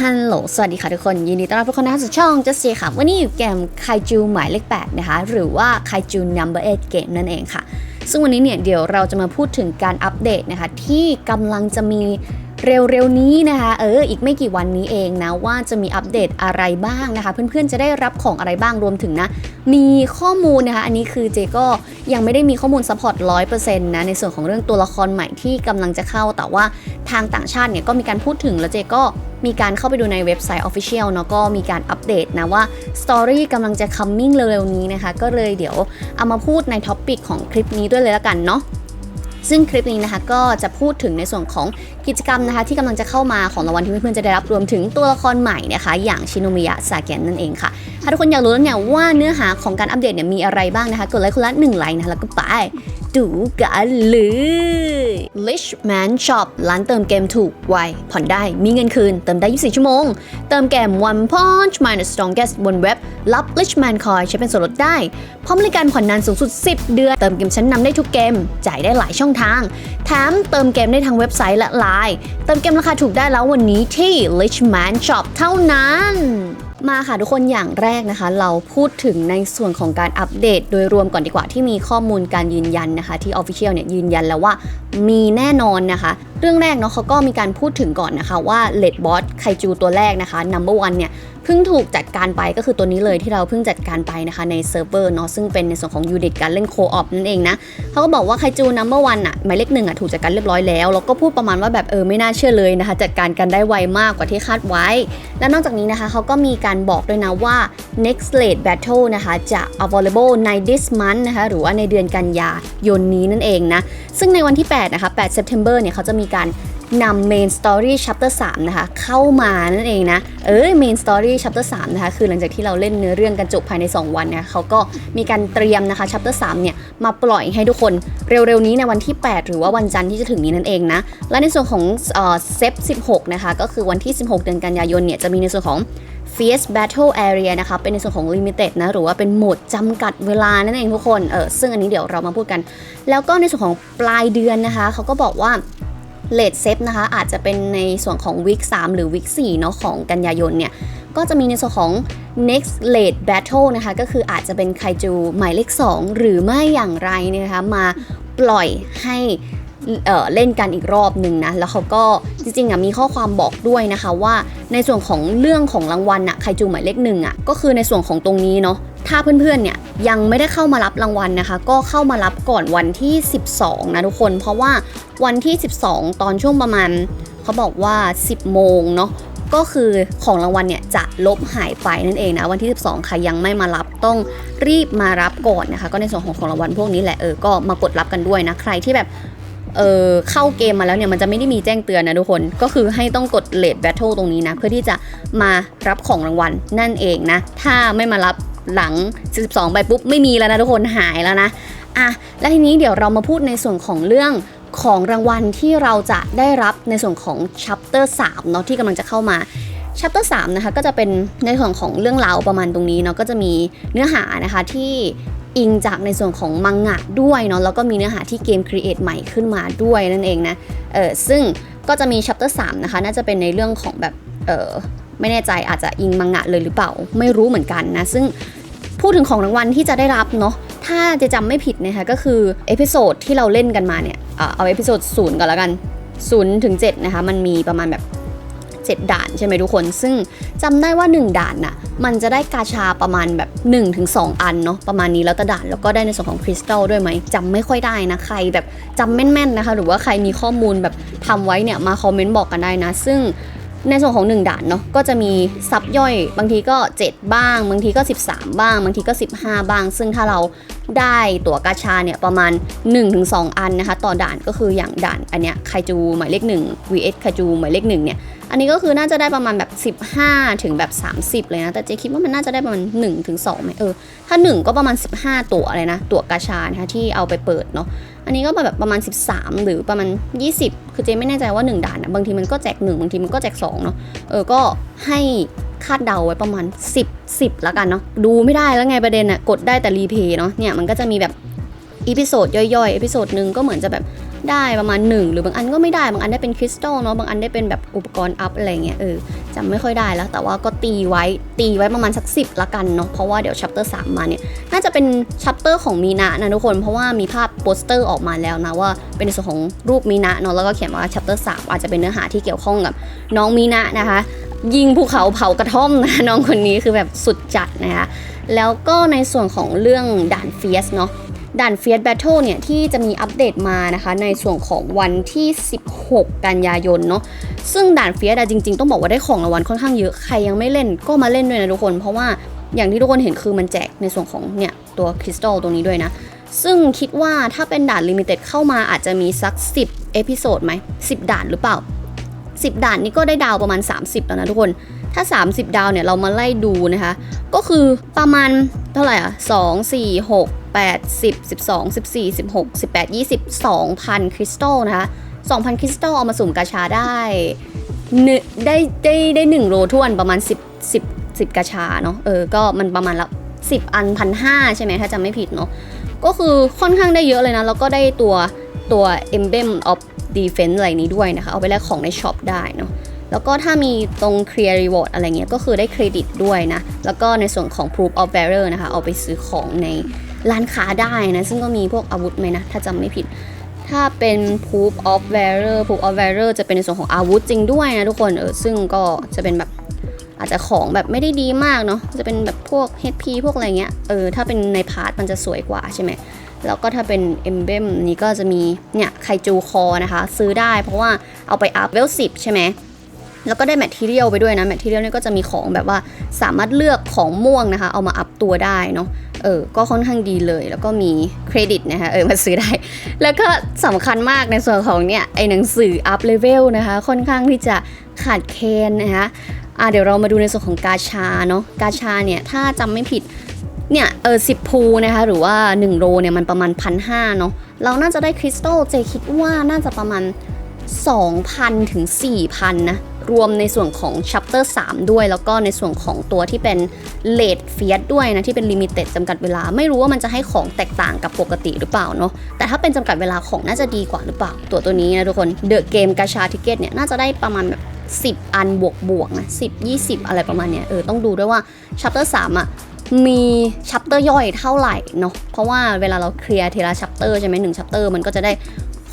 ฮัลโหล สวัสดีค่ะทุกคน ยินดีต้อนรับทุกคนนะคะสู่ช่องจัสซีค่ะ วันนี้อยู่เกมไคจูหมายเลข 8 นะคะ หรือว่าไคจู number 8เกมนั่นเองค่ะ ซึ่งวันนี้เนี่ย เดี๋ยวเราจะมาพูดถึงการอัปเดตนะคะ ที่กำลังจะมี เร็วๆนี้นะคะเอออีกไม่กี่วันนี้เองนะว่าจะมีอัปเดตอะไรบ้างนะคะ เพื่อนๆจะได้รับของอะไรบ้างรวมถึงนะ มีข้อมูลนะคะ อันนี้คือเจก็ยังไม่ได้มีข้อมูลซัพพอร์ตร้อยเปอร์เซ็นต์นะในส่วนของเรื่องตัวละครใหม่ที่กำลังจะเข้า แต่ว่าทางต่างชาติเนี่ยก็มีการพูดถึงแล้วเจก็มีการเข้าไปดูในเว็บไซต์ Official เนาะก็มีการอัปเดตนะว่า Story กำลังจะ coming เร็วๆนี้นะคะ ก็เลยเดี๋ยวเอามาพูดในท็อปิกของคลิปนี้ด้วยเลยละกันเนาะ ซึ่งคลิปนี้นะคะก็จะพูดถึงในส่วนของกิจกรรมนะคะ ที่กำลังจะเข้ามาของรางวัลที่เพื่อนๆจะได้รับรวมถึงตัวละครใหม่นะคะ อย่างชิโนมิยะสาเกนนั่นเองค่ะ ถ้าทุกคนอยากรู้แล้วเนี่ยว่าเนื้อหาของการอัปเดตเนี่ยมีอะไรบ้างนะคะ กดไลค์คนละหนึ่งไลค์นะคะแล้วก็ไป ดูกันเลย Lichman Shop ร้านเติมเกมถูกไวผ่อนได้มีเงินคืน เติมได้ 24 ชั่วโมง เติมเกม One Punch Minus Strongest บนเว็บ รับ Lichman Coin ใช้เป็นส่วนลดได้ พร้อมบริการผ่อนนานสูงสุด 10 เดือน เติมเกมชั้นนำได้ทุกเกม จ่ายได้หลายช่องทาง แถมเติมเกมได้ทางเว็บไซต์และไลน์เติมเกมราคาถูกได้แล้ววันนี้ที่ Lichman Shop เท่านั้น มาค่ะทุกคนอย่างแรกนะคะ เราพูดถึงในส่วนของการอัปเดตโดยรวมก่อนดีกว่าที่มีข้อมูลการยืนยันนะคะ ที่ Official เนี่ยยืนยันแล้วว่ามีแน่นอนนะคะ เรื่องแรกเนาะเขาก็มีการพูดถึงก่อนนะคะว่าเลดบอสไคจูตัวแรกนะคะ Number 1เนี่ย เพิ่งถูกจัดการไปก็คือตัวนี้เลยที่เราเพิ่งจัดการไปนะคะในเซิร์ฟเวอร์เนาะซึ่งเป็นในส่วนของยูนิตการเล่นโคออปนั่นเองนะเขาก็บอกว่าไคจูนัมเบอร์วันอะหมายเลขหนึ่งอะถูกจัดการเรียบร้อยแล้วแล้วก็พูดประมาณว่าแบบเออไม่น่าเชื่อเลยนะคะจัดการกันได้ไวมากกว่าที่คาดไว้ และนอกจากนี้นะคะเขาก็มีการบอกด้วยนะว่า next late battle นะคะจะ available ใน this month นะคะหรือว่าในเดือนกันยายนนี้นั่นเองนะซึ่งในวันที่8นะคะ8 September เนี่ยเขาจะมีการ นำ main story chapter 3 นะคะ เข้ามานั่นเองนะ เออ main story chapter 3 นะคะ คือหลังจากที่เราเล่นเนื้อเรื่องกันจบภายใน 2 วันเนี่ยเขาก็มีการเตรียมนะคะ chapter 3 เนี่ย มาปล่อยให้ทุกคนเร็วๆนี้ในวันที่ 8 หรือว่าวันจันทร์ที่จะถึงนี้นั่นเองนะ และในส่วนของเอ่อเซฟ16 นะคะ ก็คือวันที่ 16 เดือนกันยายนเนี่ยจะมีในส่วนของ Fierce Battle Area นะคะเป็นในส่วนของ Limited นะ หรือว่าเป็นโหมดจำกัดเวลานั่นเองทุกคน เออซึ่งอันนี้เดี๋ยวเรามาพูดกัน แล้วก็ในส่วนของปลายเดือนนะคะ เขาก็บอกว่า เลทเซฟนะคะอาจจะเป็นในส่วนของวิก3หรือวิก4เนาะของกันยายนเนี่ยก็จะมีในส่วนของ next late battle นะคะ ก็คืออาจจะเป็นไคจูหมายเลข 2 หรือไม่อย่างไรนะคะ มาปล่อยให้ เเล่นกันอีกรอบหนึ่งนะ แล้วเขาก็จริงๆอะมีข้อความบอกด้วยนะคะว่าในส่วนของเรื่องของรางวัลอะไคจูหมายเลขหนึ่งอะก็คือในส่วนของตรงนี้เนาะถ้าเพื่อนๆเนี่ยยังไม่ได้เข้ามารับรางวัลนะคะ ก็เข้ามารับก่อนวันที่ 12 นะทุกคน เพราะว่าวันที่ 12 ตอนช่วงประมาณ เขาบอกว่า 10 โมงเนาะก็คือของรางวัลเนี่ยจะลบหายไปนั่นเองนะวันที่ 12 ใครยังไม่มารับต้องรีบมารับก่อนนะคะ ก็ในส่วนของของรางวัลพวกนี้แหละเออก็มากดรับกันด้วยนะใครที่แบบ เออเข้าเกมมาแล้วเนี่ยมันจะไม่ได้มีแจ้งเตือนนะทุกคน ก็คือให้ต้องกดเลดแบทเทิลตรงนี้นะ เพื่อที่จะมารับของรางวัลนั่นเองนะ ถ้าไม่มารับหลัง 42ใบปุ๊บไม่มีแล้วนะทุกคนหายแล้วนะอะแล้วทีนี้เดี๋ยวเรามาพูดในส่วนของเรื่องของรางวัลที่เราจะได้รับในส่วนของ chapter 3เนาะที่กำลังจะเข้ามา chapter 3นะคะก็จะเป็นในส่วนของเรื่องราวประมาณตรงนี้เนาะก็จะมีเนื้อหานะคะที่ อิงจากในส่วนของมังงะด้วยเนาะแล้วก็มีเนื้อหาที่เกม create ใหม่ขึ้นมาด้วยนั่นเองนะเออซึ่งก็จะมี chapter 3นะคะน่าจะเป็นในเรื่องของแบบเออไม่แน่ใจอาจจะอิงมังงะเลยหรือเปล่า ไม่รู้เหมือนกันนะ ซึ่งพูดถึงของรางวัลที่จะได้รับเนาะถ้าจะจำไม่ผิดนะคะก็คือเอพิโซดที่เราเล่นกันมาเนี่ยเอาเอพิโซดศูนย์ก่อนแล้วกัน0ถึง7นะคะมันมีประมาณแบบ 7 ด่านใช่ไหมทุกคน ซึ่งจำได้ว่า 1 ด่านน่ะ มันจะได้กาชาประมาณแบบ 1-2 อันเนาะประมาณนี้แล้วแต่ด่านแล้วก็ได้ในส่วนของคริสตัลด้วยไหมจำไม่ค่อยได้นะใครแบบจำแม่นๆนะคะ หรือว่าใครมีข้อมูลแบบทำไว้เนี่ยมาคอมเมนต์บอกกันได้นะ ซึ่งในส่วนของ 1 ด่านเนาะก็จะมีซับย่อยบางทีก็ 7 บ้าง บางทีก็ 13 บ้าง บางทีก็ 15 บ้าง ซึ่งถ้าเราได้ตั๋วกาชาเนี่ยประมาณ 1-2 อันนะคะ ต่อด่านก็คืออย่างด่านอันเนี้ยไคจูหมายเลข 1 vs ไคจูหมายเลข1เนี่ย อันนี้ก็คือน่าจะได้ประมาณแบบ 15 ถึงแบบ 30 เลยนะ แต่เจ๊คิดว่ามันน่าจะได้ประมาณ1ถึง2ไหมเออ ถ้า 1 ก็ประมาณ 15 ตัวเลยนะ ตัวกาชานะคะที่เอาไปเปิดเนาะ อันนี้ก็แบบประมาณ 13 หรือประมาณ 20 คือเจ๊ไม่แน่ใจว่า 1 ด่านนะบางทีมันก็แจก 1 บางทีมันก็แจก2เนาะ เออ ก็ให้คาดเดาไว้ประมาณ 10 10แล้วกันเนาะ ดูไม่ได้แล้วไงประเด็นอะกดได้แต่รีเพย์เนาะ เนี่ยมันก็จะมีแบบอีพิโซดย่อยๆอีพิโซดหนึ่งก็เหมือนจะแบบ ได้ประมาณ 1 หรือบางอันก็ไม่ได้ บางอันได้เป็นคริสตัลเนาะ บางอันได้เป็นแบบอุปกรณ์อัพอะไรเงี้ย เออจำไม่ค่อยได้แล้ว แต่ว่าก็ตีไว้ ตีไว้ประมาณสัก 10 ละกันเนาะ เพราะว่าเดี๋ยวชัปเตอร์3มาเนี่ย น่าจะเป็นชัปเตอร์ของมีนานะทุกคน เพราะว่ามีภาพโปสเตอร์ออกมาแล้วนะว่าเป็นส่วนของรูปมีนาเนาะ แล้วก็เขียนว่าชัปเตอร์3อาจจะเป็นเนื้อหาที่เกี่ยวข้องกับน้องมีนานะคะ ยิงภูเขาเผากระท่อมนะน้องคนนี้คือแบบสุดจัดนะคะ แล้วก็ในส่วนของเรื่องด่านเฟียสเนาะ ด่านเฟียสแบทเทิลเนี่ย ที่จะมีอัปเดตมานะคะ ในส่วนของวันที่ 16 กันยายนเนาะซึ่งด่านเฟียสอะจริง ๆ ต้องบอกว่าได้ของรางวัลค่อนข้างเยอะ ใครยังไม่เล่นก็มาเล่นด้วยนะทุกคน เพราะว่าอย่างที่ทุกคนเห็นคือมันแจกในส่วนของเนี่ย ตัวคริสตัลตรงนี้ด้วยนะ ซึ่งคิดว่าถ้าเป็นด่านลิมิเต็ดเข้ามาอาจจะมีสัก 10 เอพิโซดไหม10 ด่านหรือเปล่า 10 ด่านนี้ก็ได้ดาวประมาณ 30 แล้วนะทุกคนถ้า 30 ดาวเนี่ยเรามาไล่ดูนะคะ ก็คือประมาณเท่าไหร่อะ2 4 6 8 10 12 14 16 18 20 2,000 คริสตัลนะคะ 2,000 คริสตัลเอามาสุ่มกาชาได้หนึ่งได้ได้ได้หนึ่งโรทวนประมาณ 10 10 10กาชาเนาะเออก็มันประมาณละ10 อันพันห้าใช่ไหมถ้าจำไม่ผิดเนาะก็คือค่อนข้างได้เยอะเลยนะ แล้วก็ได้ตัวตัว emblem of defense อะไรนี้ด้วยนะคะ เอาไปแลกของในช็อปได้เนาะแล้วก็ถ้ามีตรง clear reward อะไรเงี้ยก็คือได้เครดิตด้วยนะ แล้วก็ในส่วนของ proof of bearer นะคะ เอาไปซื้อของใน ร้านค้าได้นะ ซึ่งก็มีพวกอาวุธไหมนะ ถ้าจำไม่ผิด ถ้าเป็น proof of bearer proof of bearer จะเป็นในส่วนของอาวุธจริงด้วยนะทุกคนเออซึ่งก็จะเป็นแบบอาจจะของแบบไม่ได้ดีมากเนาะจะเป็นแบบพวก HP พวกอะไรเงี้ยเออถ้าเป็นในพาร์ทมันจะสวยกว่าใช่ไหมแล้วก็ถ้าเป็น emblem นี้ก็จะมีเนี่ยไคจูคอนะคะ ซื้อได้เพราะว่าเอาไปอัพเวล10ใช่ไหมแล้วก็ได้แมทเทียลไปด้วยนะแมทเทียลนี่ก็จะมีของแบบว่าสามารถเลือกของม่วงนะคะ เอามาอัพตัวได้เนาะ เออก็ค่อนข้างดีเลย แล้วก็มีเครดิตนะคะเออมาซื้อได้ แล้วก็สำคัญมากในส่วนของเนี่ยไอหนังสืออัพเลเวลนะคะค่อนข้างที่จะขาดแคลนนะคะอะเดี๋ยวเรามาดูในส่วนของกาชาเนาะกาชาเนี่ยถ้าจำไม่ผิดเนี่ยเออสิบพูนะคะหรือว่า 1 โรเนี่ยมันประมาณพันห้าเนาะเราน่าจะได้คริสตัลเจคิดว่าน่าจะประมาณ 2,000 ถึง 4,000 นะ รวมในส่วนของ chapter 3 ด้วย แล้วก็ในส่วนของตัวที่เป็น late f i a t ด้วยนะ ที่เป็น limited จำกัดเวลา ไม่รู้ว่ามันจะให้ของแตกต่างกับปกติหรือเปล่าเนาะแต่ถ้าเป็นจำกัดเวลาของน่าจะดีกว่าหรือเปล่า ตัวตัวนี้นะทุกคน The Game กาชาทิเกตเนี่ยน่าจะได้ประมาณแบบ10 อันบวกบวกนะ10 20 อะไรประมาณเนี้ยเออต้องดูด้วยว่า chapter 3อะมีชัปเตอร์ย่อยเท่าไหร่เนาะเพราะว่าเวลาเราเคลียร์ทีละชัปเตอร์ใช่ไหมหนึ่งชัปเตอร์มันก็จะได้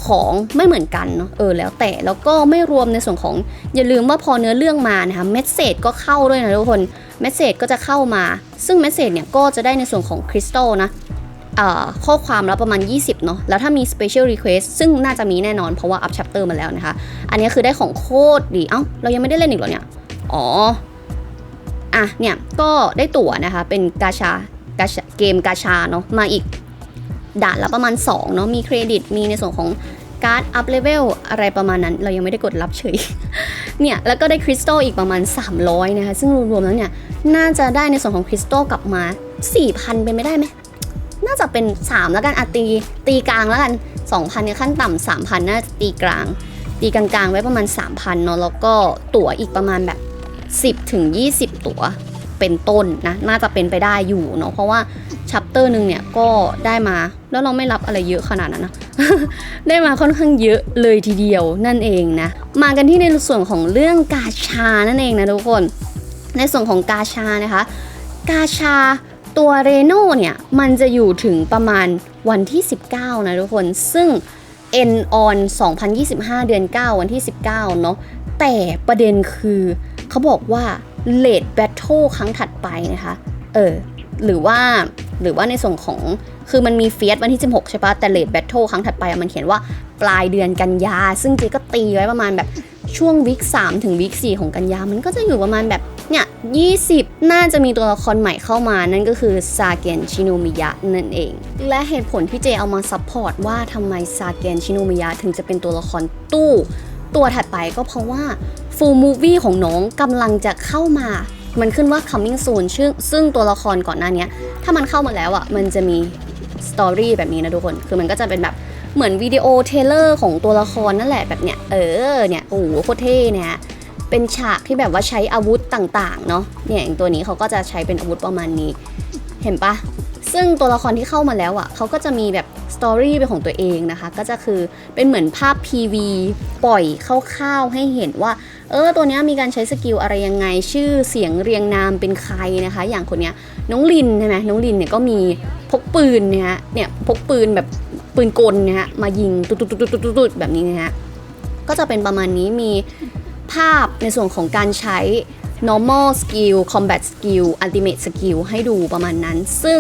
ของไม่เหมือนกันเนาะเออแล้วแต่แล้วก็ไม่รวมในส่วนของอย่าลืมว่าพอเนื้อเรื่องมานะคะเมสเซจก็เข้าด้วยนะทุกคนเมสเซจก็จะเข้ามา ซึ่งเมสเซจเนี่ยก็จะได้ในส่วนของคริสตัลนะข้อความแล้วประมาณ 20 เนาะ แล้วถ้ามี Special Request ซึ่งน่าจะมีแน่นอนเพราะว่าอัพชัปเตอร์มาแล้วนะคะ อันนี้คือได้ของโคตรดี เอ้า เรายังไม่ได้เล่นอีกเหรอเนี่ย อ๋อ อะ เนี่ย ก็ได้ตั๋วนะคะ เป็นกาชากาชาเกมกาชาเนาะ มาอีก ด่านละประมาณ 2 เนาะมีเครดิต มีในส่วนของการ์ดอัพเลเวลอะไรประมาณนั้น เรายังไม่ได้กดรับเฉย เนี่ย แล้วก็ได้คริสตัลอีกประมาณ 300 นะคะ ซึ่งรวมๆแล้วเนี่ย น่าจะได้ในส่วนของคริสตัลกลับมา 4,000 เป็นไม่ได้ไหม น่าจะเป็น 3 แล้วกันอตีตีกลางแล้วกัน 2,000เนี่ยขั้นต่ำ3,000 น่าจะตีกลาง ตีกลางๆ ไว้ประมาณ 3,000 เนาะ แล้วก็ตั๋วอีกประมาณแบบ 10ถึง20 ตั๋วเป็นต้นนะ น่าจะเป็นไปได้อยู่เนาะ เพราะว่า ชัปเตอร์หนึ่งเนี่ยก็ได้มาแล้วเราไม่รับอะไรเยอะขนาดนั้นนะได้มาค่อนข้างเยอะเลยทีเดียวนั่นเองนะ มากันที่ในส่วนของเรื่องกาชานั่นเองนะทุกคน ในส่วนของกาชานะคะ กาชาตัวเรโน่เนี่ย มันจะอยู่ถึงประมาณวันที่ 19 นะทุกคน ซึ่ง N on 2025 เดือน 9 วันที่ 19 เนาะแต่ประเด็นคือเขาบอกว่า late battle ครั้งถัดไปนะคะ เออ หรือว่าหรือว่าในส่วนของคือมันมีเฟียสวันที่ 16 ใช่ปะแต่ late battle ครั้งถัดไปมันเขียนว่าปลายเดือนกันยา ซึ่งเจก็ตีไว้ประมาณแบบช่วงวิก3ถึงวิก4ของกันยา มันก็จะอยู่ประมาณแบบเนี่ย20 น่าจะมีตัวละครใหม่เข้ามานั่นก็คือซาเกนชิโนมิยะนั่นเอง และเหตุผลที่เจเอามาซัพพอร์ตว่าทำไมซาเกนชิโนมิยะถึงจะเป็นตัวละครตู้ ตัวถัดไปก็เพราะว่า full movie ของน้องกำลังจะเข้ามา มันขึ้นว่า coming soon ซึ่งซึ่งตัวละครก่อนหน้านี้ถ้ามันเข้ามาแล้วอะมันจะมีสตอรี่แบบนี้นะทุกคน คือมันก็จะเป็นแบบเหมือนวิดีโอเทเลอร์ของตัวละครนั่นแหละแบบเนี้ย เออ เนี่ย โอ้โหโคตรเท่เนี่ย เป็นฉากที่แบบว่าใช้อาวุธต่างๆ เนาะเนี่ยอย่างตัวนี้เขาก็จะใช้เป็นอาวุธประมาณนี้ เห็นปะ ซึ่งตัวละครที่เข้ามาแล้วอะเขาก็จะมีแบบสตอรี่เป็นของตัวเองนะคะ ก็จะคือเป็นเหมือนภาพ PV ปล่อยคร่าวๆให้เห็นว่า เออ ตัวนี้มีการใช้สกิลอะไรยังไง ชื่อเสียงเรียงนามเป็นใครนะคะ อย่างคนนี้น้องลินใช่ไหมน้องลินเนี่ยก็มีพกปืนเนี่ยฮะเนี่ยพกปืนแบบปืนกลเนี่ยฮะมายิงตุ๊ดๆๆๆๆแบบนี้นะฮะก็จะเป็นประมาณนี้มีภาพในส่วนของการใช้ normal skill combat skill ultimate skill ให้ดูประมาณนั้น ซึ่ง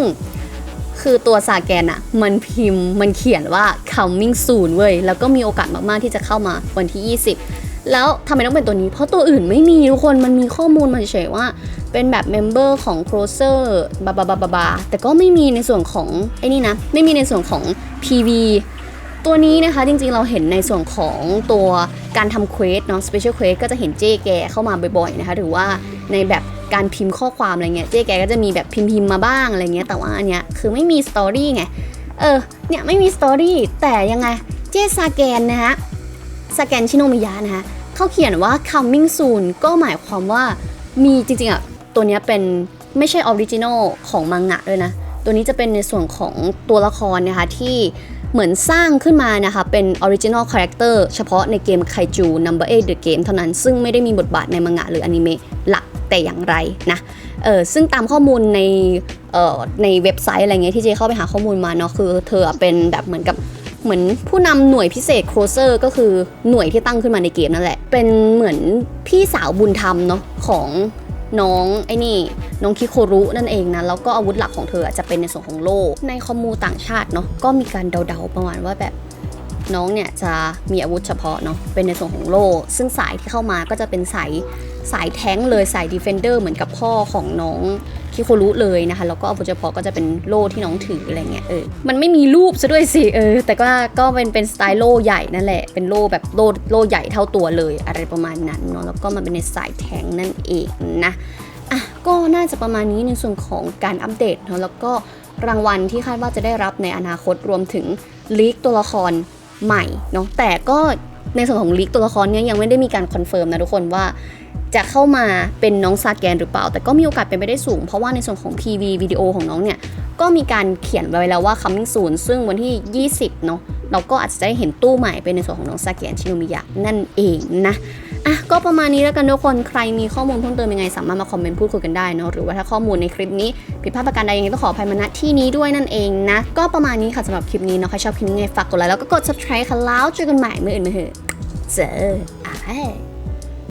คือตัวสาแกนอะมันพิมพ์มันเขียนว่า coming soon เว้ย แล้วก็มีโอกาสมากๆที่จะเข้ามาวันที่ 20 แล้วทำไมต้องเป็นตัวนี้ เพราะตัวอื่นไม่มีทุกคน มันมีข้อมูลมาเฉยๆว่า เป็นแบบเมมเบอร์ของ c r o s e r บาบาบาบาบาแต่ก็ไม่มีในส่วนของไอ้นี่นะ ไม่มีในส่วนของ PV ตัวนี้นะคะจริงๆเราเห็นในส่วนของตัวการทำเควสเนาะ special quest ก็จะเห็นเจ๊แกเข้ามาบ่อยๆนะคะหรือว่าในแบบ การพิมพ์ข้อความอะไรเงี้ยเจ๊แกก็จะมีแบบพิมพ์ๆมาบ้างอะไรเงี้ยแต่ว่าอันเนี้ยคือไม่มีสตอรี่ไงเออเนี่ยไม่มีสตอรี่แต่ยังไงเจ๊ซาแกนนะฮะสแกนชิโนมิยะนะคะเขาเขียนว่า coming soon ก็หมายความว่ามีจริงๆอะตัวเนี้ยเป็นไม่ใช่ออริจินอลของมังงะด้วยนะ ตัวนี้จะเป็นในส่วนของตัวละครนะคะที่เหมือนสร้างขึ้นมานะคะ เป็นออริจินอลคาแรคเตอร์เฉพาะในเกม Kaiju Number 8 The Game เท่านั้นซึ่งไม่ได้มีบทบาทในมังงะหรืออนิเมะหลัก แต่อย่างไรนะเออซึ่งตามข้อมูลในเอ่อในเว็บไซต์อะไรเงี้ยที่เจเข้าไปหาข้อมูลมาเนาะคือเธอเป็นแบบเหมือนกับเหมือนผู้นำหน่วยพิเศษโครเซอร์ก็คือหน่วยที่ตั้งขึ้นมาในเกมนั่นแหละ เป็นเหมือนพี่สาวบุญธรรมเนาะของน้องไอ้นี่น้องคิโครุนั่นเองนะ แล้วก็อาวุธหลักของเธอจะเป็นในส่วนของโล่ในคอมมูต่างชาติเนาะก็มีการเดาๆประมาณว่าแบบ น้องเนี่ยจะมีอาวุธเฉพาะเนาะเป็นในส่วนของโล่ ซึ่งสายที่เข้ามาก็จะเป็นสายสายแท้งเลยสายดีเฟนเดอร์เหมือนกับพ่อของน้องคิโครุเลยนะคะแล้วก็อาวุธเฉพาะก็จะเป็นโล่ที่น้องถืออะไรเงี้ยเออมันไม่มีรูปซะด้วยสิเออแต่ก็ก็เป็นเป็นสไตล์โล่ใหญ่นั่นแหละเป็นโล่แบบโล่โล่ใหญ่เท่าตัวเลยอะไรประมาณนั้นเนาะแล้วก็มันเป็นในสายแท้งนั่นเองนะอะก็น่าจะประมาณนี้ในส่วนของการอัปเดตเนาะแล้วก็รางวัลที่คาดว่าจะได้รับในอนาคตรวมถึงลีกตัวละคร ใหม่เนาะแต่ก็ในส่วนของลิกตัวละครเนี้ยยังไม่ได้มีการคอนเฟิร์มนะทุกคนว่าจะเข้ามาเป็นน้องซาแกนหรือเปล่า แต่ก็มีโอกาสเป็นไปได้สูง เพราะว่าในส่วนของ PV วิดีโอของน้องเนี่ย ก็มีการเขียนไว้แล้วว่า coming soon ซึ่งวันที่ 20 เนาะเราก็อาจจะได้เห็นตู้ใหม่เป็นในส่วนของน้องซาแกนชิโนมิยะนั่นเองนะ อะก็ประมาณนี้แล้วกันทุกคนใครมีข้อมูลเพิ่มเติมยังไง สามารถมาคอมเมนต์พูดคุยกันได้เนาะหรือว่าถ้าข้อมูลในคลิปนี้ผิดพลาดประการใดยังไงต้องขออภัยมาณที่นี้ด้วยนั่นเองนะ ก็ประมาณนี้ค่ะสำหรับคลิปนี้เนาะใครชอบคลิปนี้ไงฝากกดไลค์แล้วก็กด subscribe ค่ะแล้วเจอกันใหม่เมื่ออื่นมาเหอะเจออ